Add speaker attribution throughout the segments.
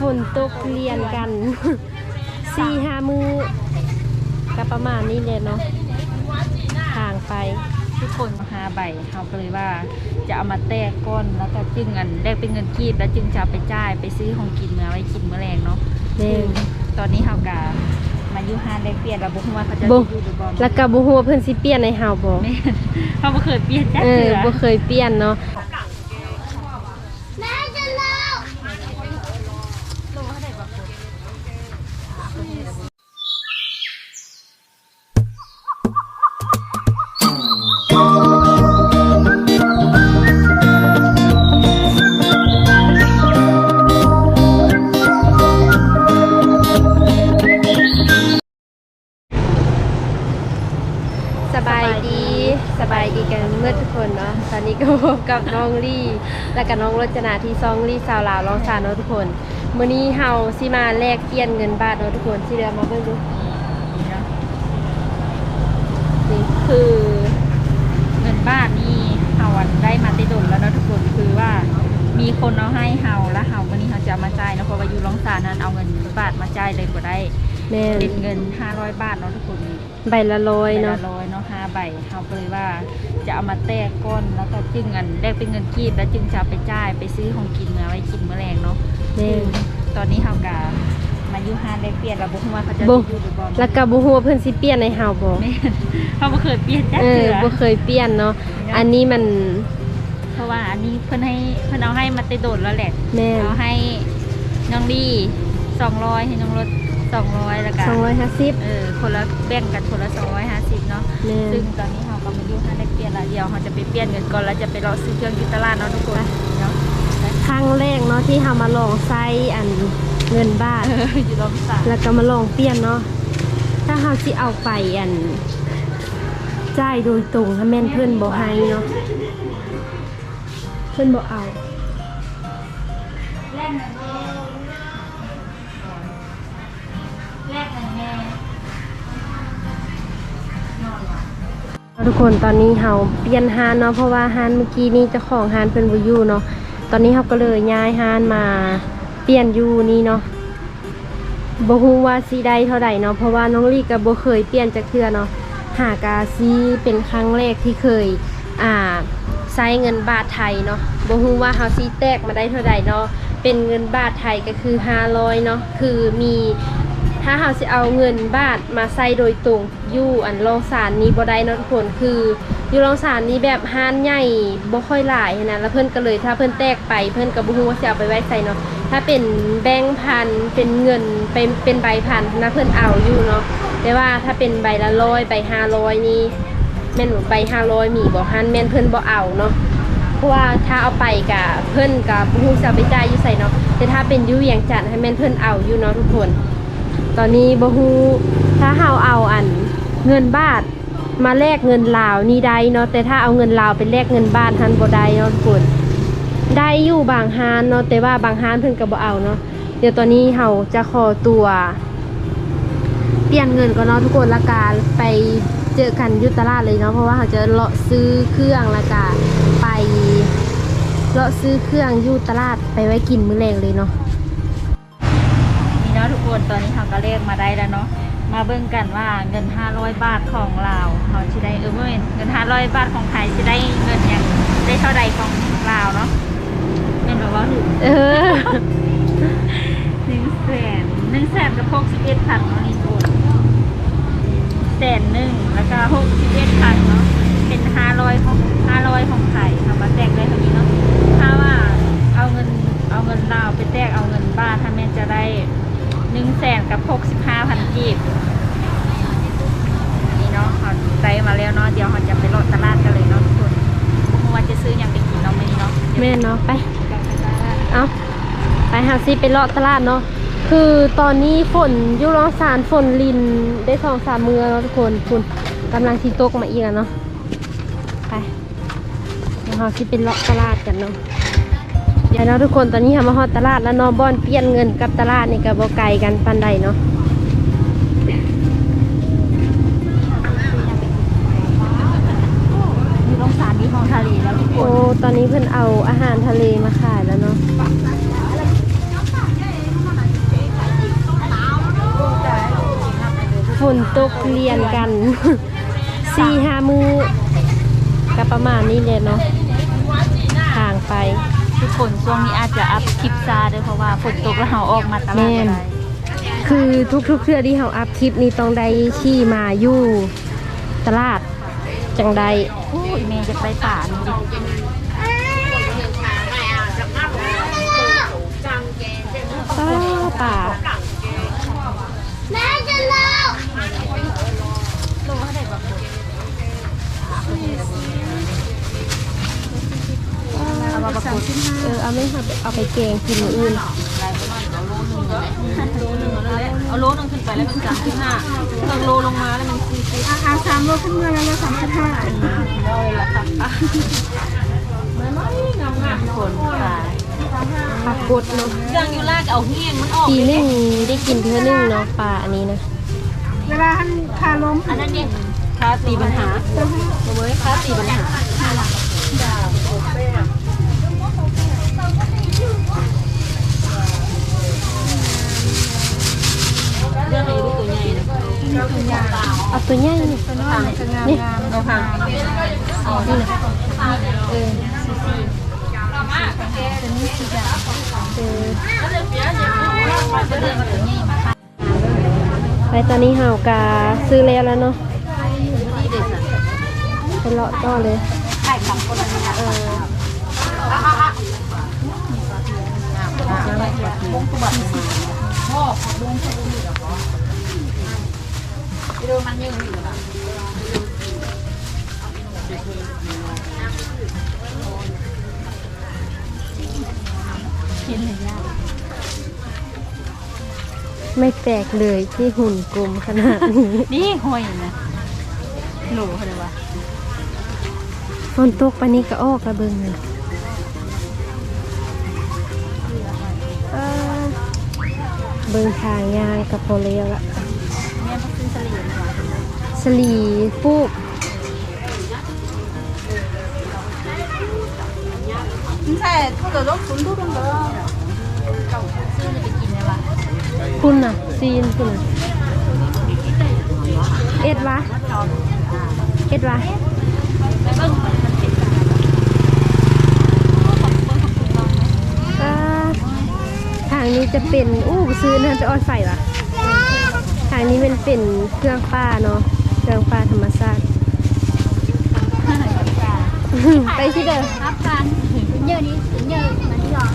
Speaker 1: ฝนตกเรียนกันสี่ห้ามือก็ประมาณนี้เลยเนาะทางไป
Speaker 2: ทุกคนมาหาใบเขาก็เลยว่าจะเอามาแตกก้อนแล้วก็จึงเงินแลกเป็นเงินกีบแล้วจึงจะเอาไปจ่ายไปซื้อของกินเมื่อไว้กินเมื่อแรงเนาะ
Speaker 1: แม่
Speaker 2: ซึ่งตอนนี้เขากามาอยู่ห้านได้เปลี่ยนเราบอกว่าเขาจะ
Speaker 1: บ่
Speaker 2: อยู่หรือบ่
Speaker 1: แล้วก็บ่ฮู้ว่าเพิ่นสิเปลี่ยนในเฮาบ่
Speaker 2: แม่นเขาบ่เคยเปลี่ยนจัก
Speaker 1: เออ
Speaker 2: เทื่อ
Speaker 1: บ่เคยเปลี่ยนเนาะ กับน้องลี่ และกับน้องรจนาที่ซองลี่สาวลาวลองสานเนาะทุกคนมื้อนี้เฮาสิมาแลกเปลี่ยนเงินบาทเนาะทุกคนสิเดี๋ยวมาเบิ่งดู
Speaker 2: นี่
Speaker 1: คือ
Speaker 2: เงินบานนี่เฮาได้มาได้ดนแล้วเนาะทุกคนคือว่ามีคนเอาให้เฮาแล้วเฮาวันนี้เฮาจะมาจ่ายเนาะเพราะว่าอยู่ร้องศานั้นเอาเงินบาทมาจ่ายเลยบ่ได้เป็นเงิน 500 บาทเนาะทุกคน
Speaker 1: ใบละร้อยเนาะ
Speaker 2: ละร้อยเนาะ ห้าใบเขาก็เลยว่าจะเอามาแตกก้อนแล้วก็จึงเงินแลกเป็นเงินกีบแล้วจึงจะเอาไปจ่ายไปซื้อของกินเมื่อไว้กินเมื่อแรงเนาะ
Speaker 1: แม่น
Speaker 2: ตอนนี้เขากามาอยู่ห้านได้เปลี่ยนเราบอกว่าเขาจะ
Speaker 1: บ่
Speaker 2: อยู่หรือบ่
Speaker 1: แล้วก็บ่ฮู้ว่าเพิ่นสิเปลี่ยนในเฮาบ่
Speaker 2: แม่นเขาบ่เคยเปลี่ยนจัก
Speaker 1: เออ
Speaker 2: เทื่อ
Speaker 1: บ่เคยเปลี่ยนเนาะอันนี้มัน
Speaker 2: เพราะว่าอันนี้เพิ่นให้เพิ่นเอาให้มาแติโดดแล้วแหละ
Speaker 1: แม่น
Speaker 2: เอาให้น้องดี200ให้น้องรถ 200แล้วก็
Speaker 1: 250
Speaker 2: เออคนละแบ่งกันคนละ250เนาะ
Speaker 1: แม่
Speaker 2: ซึ่ง
Speaker 1: น
Speaker 2: ตอนนี้เราก็มาอยู่ห้างได้เปลี่ยนละเดียวเราจะไปเปลี่ยนเงินก่อนแล้วจะไปรอซื้อเครื่องอยูตลาดเนาะทุกคนเนาะ
Speaker 1: ครั้งแรกเนาะที่เฮามาลองใช้อันเงินบาท
Speaker 2: เอออยู่รอบสาม
Speaker 1: แล้วก็มาลองเปลี่ยนเนาะถ้าเฮาสิเอาไปอันจ่ายโดยตรงถ้าแม่นเพิ่นบ่ให้เนาะเพิ่นบ่เอา ทุกคนตอนนี้เฮาเปลี่ยนฮานเนาะเพราะว่าฮานเมื่อกี้นี้เจ้าของฮานเพิ่นบ่อยู่เนาะตอนนี้เฮาก็เลยย้ายฮานมาเปลี่ยนยูนี่เนาะบ่ฮู้ว่าสิได้เท่าใดเนาะเพราะว่าน้องลี่ก็บ่เคยเปลี่ยนจักเทื่อเนาะหากาซีเป็นครั้งแรกที่เคยอ่าใช้เงินบาทไทยเนาะบ่ฮู้ว่าเฮาสิแตกมาได้เท่าใดเนาะเป็นเงินบาทไทยก็คือ500เนาะคือมี ถ้าเฮาสิเอาเงินบาทมาใส่โดยตรงอยู่อันรองสารนี้บ่ได้นาะทุกคนคืออยู่รองสารนี้แบบห้านใหญ่บ่ค่อยหลายนะแล้วเพิ่อนก็เลยถ้าเพิ่อนแตกไปเพิ่อนก็บ่ฮู้ว่าสิเอาไปไว้ใส่เนาะถ้าเป็นแบงค์พันเป็นเงินเป็นเป็นใบพันนะเพิ่อนเอาอยู่เนาะแต่ว่าถ้าเป็นใบละร้อยใบห้าร้อยนี่แม่นใบห้าร้อยมีบ่ฮันแม่นเพิ่อนบ่เอาเนาะเพราะว่าถ้าเอาไปกับเพิ่อนกับผู้จะเอาไปจ่ายอยู่ใส่เนาะแต่ถ้าเป็นยูอย่างจัดให้แม่นเพิ่อนเอาอยู่เนาะทุกคน ตอนนี้บ่ฮู้ถ้าเฮาเอาอันเงินบาทมาแลกเงินลาวนี่ได้เนาะแต่ถ้าเอาเงินลาวไปแลกเงินบาททันบ่ได้เนาะทุกคนได้อยู่บางฮานเนาะแต่ว่าบางฮานเพิ่นก็บ่เอาเนาะเดี๋ยวตอนนี้เฮาจะขอตัว เปลี่ยนเงินก่อนเนาะทุกคนละกาไปเจอกันยุตลาดเลยเนาะเพราะว่าเขาจะเลาะซื้อเครื่องละกาไปเลาะซื้อเครื่องยุตลาดไปไว้กินมื้อแรงเลยเนาะ
Speaker 2: คนตอนนี้เราก็เลขมาได้แล้วเนาะมาเบิ่งกันว่าเงิน 500 บาทของลาเขาสิได้เออบ่แม่นเงิน 500 บาทของไทยสิได้เงินหยังได้เท่าใดของลาเนาะแม่นแบ่ว่าถูก
Speaker 1: เออ
Speaker 2: หนึ่งแสนหนึ่งแสนกับหกสิบเอ็ดพันเนาะนี่โอนแสนหนึ่งแล้วก็หกสิบเอ็ดพันเนาะเป็นห้าร้อยของห้าร้อยของไทยทำมาแตกได้เท่านี้เนาะถ้าว่าเอาเงินเอาเงิน กับหกสิบห้าพันกีบนี่เนาะเขาได้มาแล้วเนาะเดี๋ยวเขาจะไปรอตลาดกันเลยเนาะทุกคนเพราะว่าจะซื้ออย่างไปกินเนาะไม่เนาะ
Speaker 1: แม่นเนาะไป
Speaker 2: เดี๋ยวไปตลาด
Speaker 1: เอาไปหาซิไปเลาะตลาดเนาะคือตอนนี้ฝนอยุร้องสารฝนลินได้สองสามมือแล้วทุกคนคุณกำลังที่ตกมาอีกแล้วเนาะไปเดี๋ยวเราซิไปเลาะตลาดกันเนาะเดี๋ยวเนาะทุกคนตอนนี้ทำมาฮอตตลาดแล้วนอบอนเปลี่ยนเงินกับตลาดนี่กับบไก่กันปันใดเนาะ
Speaker 2: อยู่โรงสารมีของทะเลแล้วทุกค
Speaker 1: โอ้ตอนนี้เพิ่นเอาอาหารทะเลมาขายแล้วเนาะฝนตกเรียนกัน สี่ห้ามูอก็ประมาณนี้เลยเนาะ ทุ
Speaker 2: กคนช่วงนี้อาจจะอัพคลิปซาด้วยเพราะว่าฝนตกแล้วเราออกมาตลาด
Speaker 1: แม่น
Speaker 2: อะไร
Speaker 1: คือทุกๆเทื่อที่เราอัพคลิปนี้ต้องได้ขี่มาอยู่ตลาดจังใด
Speaker 2: อู้ยเมย์จะไปป่านี่ดิ
Speaker 1: ป้าป่า
Speaker 2: มาประกวด
Speaker 1: เออเอาไม่ค่ะเอาไปแกงกินมื้ออื่น
Speaker 2: เอาโลนึงขึ้นไปแล้วเป็นสามสิบห้าเพิ่งโลลงมาแล้วมันสี่สิบ
Speaker 3: อาสามโลขึ้นมืองแล้วสามสิบห้า
Speaker 2: ได้ละค่ะทุกคนค่ะ
Speaker 1: ปลากดเนาะ
Speaker 2: เครื่องยูลากเอาเฮี้ยงมันออก
Speaker 1: ปีนึงได้กินเทื่อนึงเนาะปลาอันนี้นะ
Speaker 3: เวลาท่านคาล้ม
Speaker 2: อันนั้นเนี่ยคาตีปัญหาเว้ยคาตีปัญหา เรื่องอะไรลูกตัวใหญ่นะ
Speaker 1: เอาตัวใหญ่นี่นี่
Speaker 2: เอาทางเอนี่นะเออ
Speaker 1: เออไปตอนนี้เฮากาซื้อแล้วแล้วเนาะไปเลาะต่อเลย
Speaker 2: ถ่าย สองคนนี้เออดูมันยังอยู่นะ
Speaker 1: ไม่แปลกเลยที่หุ่นกลมขนาดนี้
Speaker 2: นี่ห้อยนะหนูเขาเลยว่า
Speaker 1: ฝนตกปานนี้ก็ออกระเบิงเลย เบิงทางยางกับโพเลวละ
Speaker 2: แม่ต้องซื้อสลีนว่ะ
Speaker 1: สลีปูก
Speaker 3: ใช่เขาจะลบคุณทุกคนเลย
Speaker 2: ซื้อจะไปกินเลยวะ
Speaker 1: คุณน่ะซีนคุณน่ะเอ็ดวะเอ็ดวะ
Speaker 2: แล้วเบิ้งมันเป็น
Speaker 1: เอ่อทางนี้จะเป็นอู้ซื้อน่าจะออนไฟวะทางนี้มันเป็นเครื่องป้าเนาะเครื่องป้าธรรมชาติไปที่เดิม
Speaker 2: รับการเยอะนี้เยอะมันหยอด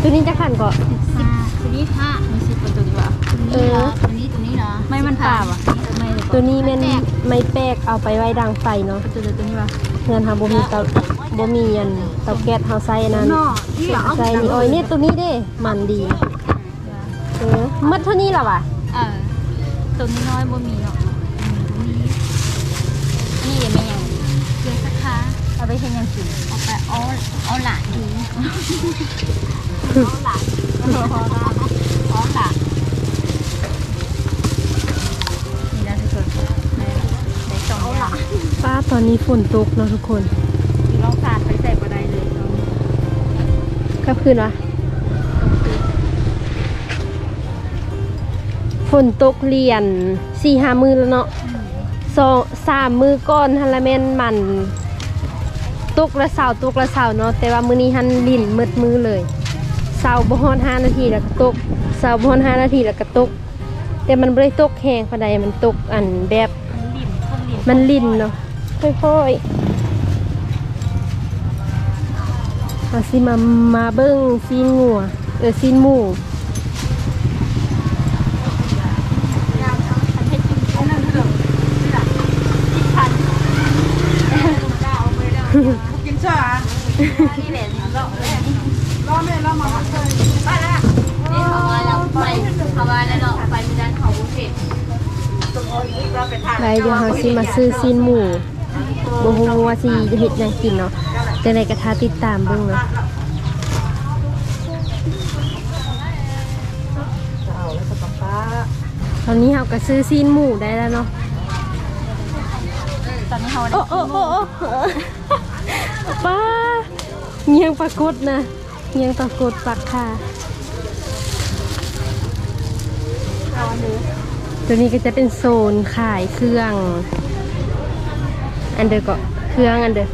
Speaker 1: ตัวนี้จะขันก่อน
Speaker 2: สิบตัวนี้ห้ามีสิบประตูดีกว่า
Speaker 1: เออ
Speaker 2: ตัวนี้ตัวนี้เหรอไม่มันป่าวะไม่เลย
Speaker 1: ตัวนี้แมันไม่แป๊กเอาไปไว้ดังไฟเนาะ
Speaker 2: ตัวเดียวตัวนี้วะ
Speaker 1: เงินเฮาบ่มีเตา บ่มีอันเตาแก๊สเฮาใส่อันนั้น
Speaker 3: นอที่เหรอ
Speaker 1: ใส่นี่โอ้ยเนี่ยตัวนี้เด้มันดีเออมัดเท่านี้ล่ะวะ
Speaker 2: เออตัวนี้น้อยบ่มีเนาะนี่ยังไม่ยังเยอะสักค้าเอาไปเห็นยังกินเอาไปเอาเอาหลานดีเอาหลานเอาหลานนี่นะทุกคนได้ได้สองอย่าง
Speaker 1: ป้าตอนนี้ฝนตกเนาะทุกคน
Speaker 2: กลั
Speaker 1: บคืนวะฝนตกเรียนสี่ห้ามือแล้วเนาะสองสามมือก่อนฮันละแมนมันตกละเสาตกละเสาเนาะแต่ว่ามือนี้ฮันลิ่นมืดมือเลยเสาบ่ฮอดห้านาทีแล้วก็ตกเสาบ่ฮอดห้านาทีแล้วก็ตก แต่มันบ่ได้ตกแห้งปานใดมันตกอันแบบ
Speaker 2: มันลิ่นคนลิ่น
Speaker 1: มันลิ่นเนาะค่อยๆ มาสิมามาเบิ้งซีนงัวเออซีนหมู
Speaker 3: กินเชื่อ
Speaker 2: นี่แหละนี่เรา
Speaker 3: รอแม่รอมาพักเลย
Speaker 2: นี่เขาว่าเราไปเขาว่าแล้วเราไปมีด้านเขาบุฟเฟ่ต์
Speaker 1: ไปเดี๋ยวเราสิมาซื้อซีนหมูบ่ฮู้ว่าสิจะเฮ็ดหยังกินเนาะ จังไดก็ทาติดตามเบิ่งเนาะตอนนี้เราก็ซื้อซีนหมูได้แล้วเนาะ
Speaker 2: ตอนนี้เขาได้
Speaker 1: โอ้โอ้โอ้โอ้ป้าเงียงปรากฏนะเงียงปรากฏปักค่ะตัวนี้ก็จะเป็นโซนขายเครื่อง อันเดอร์ก็เครื่องอันเดอร์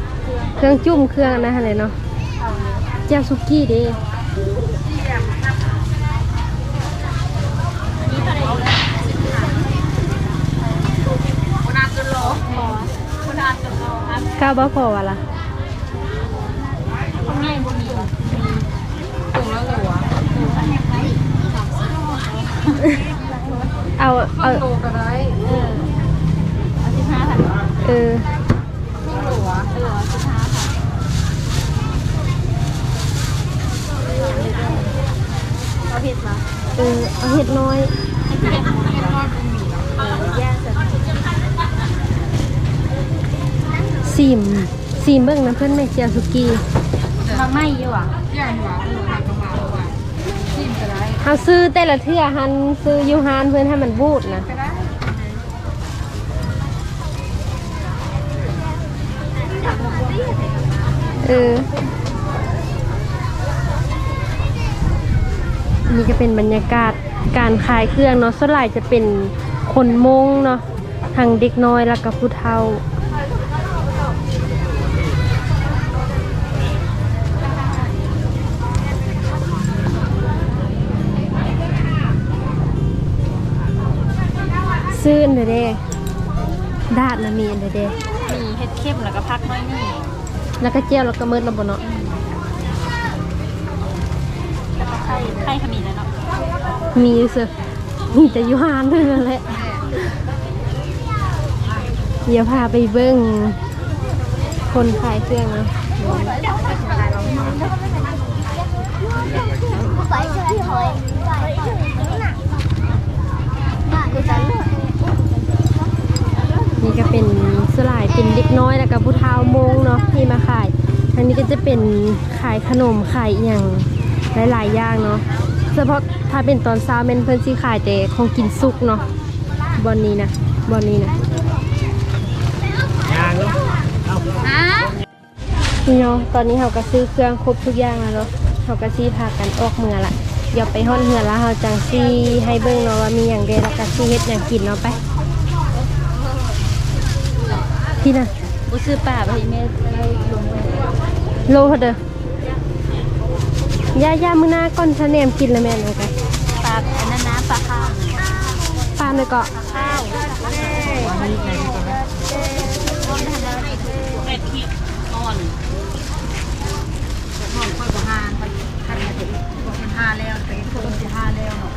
Speaker 1: เครื่องจุ่มเครื่องนะฮะเลยเนาะเจ้าซุกี้เด้
Speaker 2: คนอาจจะรอคนอาจจะรอครับ
Speaker 1: ก้าวบ่พอวะล่ะ
Speaker 2: คนง่ายบ่มีถุงละหัว
Speaker 1: เอา เอา
Speaker 3: โลก็ได้
Speaker 2: เออเอาสิบห้าพัน
Speaker 1: เออ
Speaker 3: ครึ่งโลอะ
Speaker 2: เออเอาสิบห้าพัน เอาเผ็ดมา
Speaker 1: เออเอาเห็ดน้อย
Speaker 2: เผ็ดเออย่างเสร็จ
Speaker 1: ซีมซีมเบิ่งน้ำเพื่อนแม่เจียวซุกี้
Speaker 2: มาไหม้อยู่อะ
Speaker 3: ย่างหัวเออผักกระมาว่าชิมก็ได้
Speaker 1: เอาซื้อแต่ละเทื่อหันซื้ออยูฮานเพื่อนให้มันบูดนะ
Speaker 3: ก็ได้
Speaker 1: เออ นี่ก็เป็นบรรยากาศการขายเครื่องเนาะส่วนใหญ่จะเป็นคนมงเนาะทางเด็กน้อยแล้วก็ผู้เฒ่าซื้ออันเดอเด้ดาดนะมีอันเดอเด้
Speaker 2: มีเห็ดเข้มแล้วก็พักน้อยนี่
Speaker 1: แล้วก็เจียวแล้วก็มืดลงบนเนาะ
Speaker 2: แล้วก็ ไข่ไข่ขมิ้นแล้วเนาะ
Speaker 1: มีอยู่สือมีแต่ยูฮานเท่านั้นแหละเดี๋ยวพาไปเบิ้งคนขายเครื่องนะนี่ก็เป็นสลายเป็นเด็กน้อยแล้วก็ผู้เฒ่ามงเนาะที่มาขายทางนี้ก็จะเป็นขายขนมขายอย่าง หลายๆอย่างเนาะเฉพาะถ้าเป็นตอนเช้าเป็นเพิ่นสิขายแต่ของกินสุกเนาะบอนนี้นะบอนนี้นะ
Speaker 2: ฮะ
Speaker 1: นี่เนาะตอนนี้เราก็ซื้อเครื่องครบทุกอย่างแล้วเนาะเราก็ซีพากันออกเมืองละเดี๋ยวไปห้อนเหือแล้วเราจังซีให้เบิ่งเนาะว่ามีอย่างเดแล้วก็ซีเฮ็ดอย่างกินเนาะไปพี่น่ะ
Speaker 2: บุซื้อป่าไปให้แม่ได้ลงไป
Speaker 1: โลเท่าเด้อ ย่าย่ามื้อหน้าก่อนชะแนมกินแล้วแม่นเอาไป
Speaker 2: ปลาอันนั้นนะปลาข้าว
Speaker 1: ปลานเลยก็
Speaker 2: ข้าวเป็ดขี้อ่อน
Speaker 3: หอมค่อยบ่หานไปคันมาถึงบ่เป็นห้าแล้วไปคนสิห้าแล้วเนาะ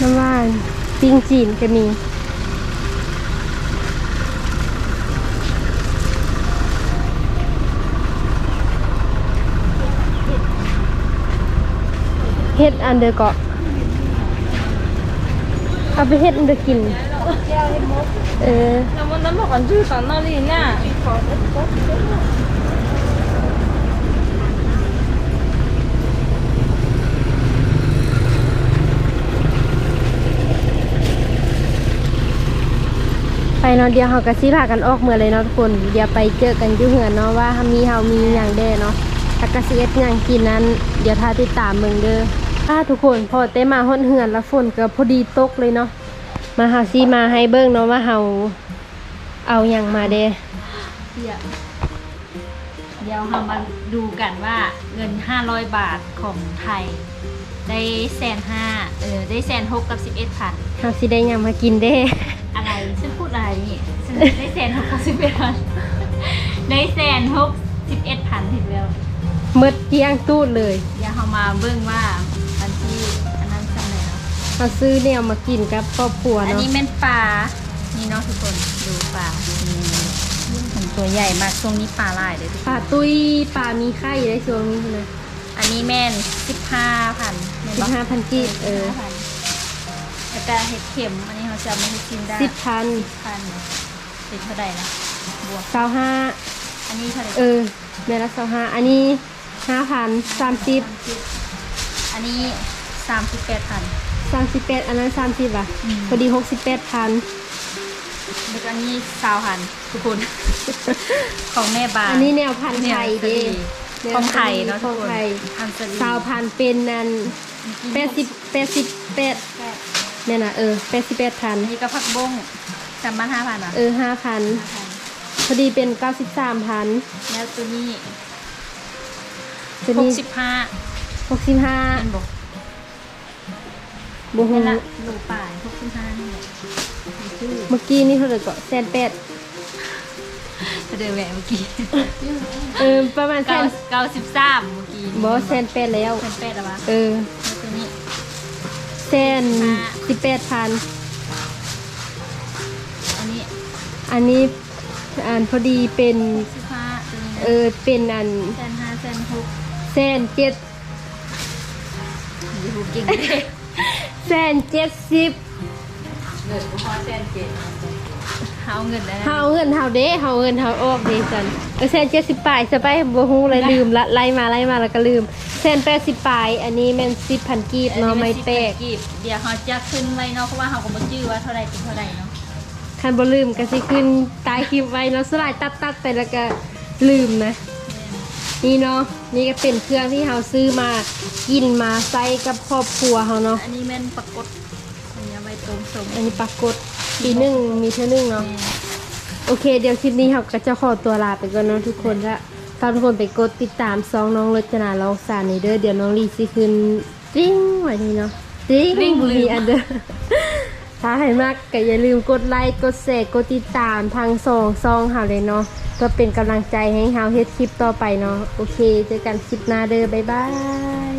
Speaker 1: น้ำว่านปิ้งจีนก็มี เฮ็ดอันเดอร์เกาะเอาไปเฮ็ดอันเดอร์กิน เออ
Speaker 2: 那么咱们往这上那里呢？
Speaker 1: ไปเนาะเดี๋ยวเฮาก็สิพากันออกเมื่อเลยเนาะทุกคน เดี๋ยวไปเจอกันอยู่เหือนเนาะว่ามีเฮามีหยังแด่เนาะถ้ากะสิเอ็ดหยังกินนั้น เดี๋ยวถ้าติดตามเบิ่งเด้อ ถ้าทุกคนพอเต้มาฮอดเหือนแล้วฝนก็พอดีตกเลยเนาะมาหาซีมาให้เบิ่งเนาะว่าเฮาเอาหยังมาเด้
Speaker 2: เดี๋ยวเดี๋ยวเรามาดูกันว่าเงิน 500 บาทของไทย ได้แสนห้าเออได้แสนหกกับสิบเอ็ดพัน
Speaker 1: เฮาสิได้หยังมากินเด้
Speaker 2: อะไรฉันพูดอะไรนี่ฉันได้แสนหกกับสิบเอ็ดพันได้แสนหกสิบเอ็ดพันถึงแล้ว
Speaker 1: หมดเกลี้ยงตูดเลย
Speaker 2: เดี๋ยวเรามาเบิ่งว่า เนาะ
Speaker 1: เฮาซื้อแนวมากินกับครอบครัว
Speaker 2: อัน
Speaker 1: เนาะ
Speaker 2: นี้เป็นปลา นี่เนาะทุกคน ดูปลานี่มันตัวใหญ่มาก ช่วงนี้ปลาหลายเลยทุกคน
Speaker 1: ปลาตุ้ยปลามีไข่ได้ช่วงนี้นะ
Speaker 2: อันนี้แม่นสิบห้าพัน
Speaker 1: 15,000กีบเออ
Speaker 2: แล้วก็เห็ดเข็ม อันนี้เขาจะเอามาให้กินได้
Speaker 1: สิบพัน
Speaker 2: พันเป็นเท่าไหร่นะบวก
Speaker 1: สาวห้า
Speaker 2: อันนี้เท่าไหร่
Speaker 1: เออแม่ละสาวห้าอันนี้ห้าพันสามสิบ
Speaker 2: อันนี้สามสิบแปดพัน
Speaker 1: สามสิบแปดอันนั้นสามสิบอะ
Speaker 2: อืม
Speaker 1: พอดีหกสิบแปดพัน
Speaker 2: แล้วก็อันนี้สาวพันทุกคน ของแม่บาน
Speaker 1: อันนี้แนวพันธุ์ไทย
Speaker 2: แนวทะ
Speaker 1: เด้
Speaker 2: เล
Speaker 1: แข
Speaker 2: องไทยเนาะ
Speaker 1: ข
Speaker 2: ทุ
Speaker 1: อกง
Speaker 2: คน
Speaker 1: ไทย
Speaker 2: อันสลี
Speaker 1: สาวพันเป็นนันแปดสิบแปดสิบแปดเนี่ยนะเออแปดสิบแปดพัน
Speaker 2: อันนี้ก็ผักบงสามพันห้าพันอะ
Speaker 1: เออห้าพันพอดีเป็นเก้าสิบสามพัน
Speaker 2: แล้วตัวนี้
Speaker 1: ตัว
Speaker 2: หก
Speaker 1: นี้
Speaker 2: สิบห้า
Speaker 1: หกสิบห้า
Speaker 2: เป็นบอก
Speaker 1: บูฮู
Speaker 2: นี่ละโลป่ายหกสิบห้านี่แหละ
Speaker 1: เมื่อกี้นี่เท่าไหร่ก็แสนแปด
Speaker 2: เดินแหวะเมื่อกี้
Speaker 1: เออประมาณแส
Speaker 2: เก้านเก้าสิบสามเมื่อกี้
Speaker 1: บอแสนแปดแล้ว
Speaker 2: เป็นเป็ดหรอวะ
Speaker 1: เออ
Speaker 2: แล้วตัวนี้
Speaker 1: แสนสิบแปดพัน
Speaker 2: อันนี้
Speaker 1: อันนี้อันพอดีเป็น
Speaker 2: สิบห้าตัวนี้
Speaker 1: เออเป็นอัน
Speaker 2: แสนห้าแสนหก
Speaker 1: แสนเจ็ด
Speaker 2: ยูทูบเก่งเลย
Speaker 1: แสนเจ็ดสิบ
Speaker 3: เงินก็พอแสนเจ็ด
Speaker 2: เอาเงินแล้วนะ
Speaker 1: เฮาเอาเงินเฮาเด้เฮาเอาเงินเฮาออกเด้จันเออแสนเจ็ดสิบปลายสบายบ่ฮู้เลยลืมละไล่มาไล่มาแล้วก็ลืมแสนแปดสิบปลายอันนี้แม่นสิบพันกีบเนาะไม่แปลก
Speaker 2: กีบเดี๋ยวเขาจะขึ้นไว้เนาะเพราะว่าเขาก็บ่ชื่อว่าเท่าไรเป็นเท่าไรเนาะ
Speaker 1: คันบ่ลืมก็สิขึ้นตายคลิปไว้เนาะสลายตัดตัดๆไปแล้วก็ลืมนะนี่เนาะ นี่ก็เป็นเครื่องที่เราซื้อมากินมาใส่กับครอบครัวเขาเนาะ
Speaker 2: อันนี้แม่นปรากฏอันนี้เอาไว้ต้มสม
Speaker 1: อันนี้ปรากฏปีหนึ่งมีเท่านึงเนาะ โอเค เดี๋ยวคลิปนี้เราก็จะขอตัวลาไปก่อนเนาะทุกคนละฝากทุกคนไปกดติดตามซองน้องรจนาลองสารนี่เด้อเดี๋ยวน้องลีสิคืนจิ้งไว้นี่เนาะจิ้งมีอันเด้อ ถ้าให้มากก็อย่าลืมกดไลค์ กดแชร์ กดติดตามทางซองซองเฮาเลยเนาะเพื่อเป็นกำลังใจให้เฮาเฮ็ดคลิปต่อไปเนาะ โอเค เจอกันคลิปหน้าเด้อบ๊ายบาย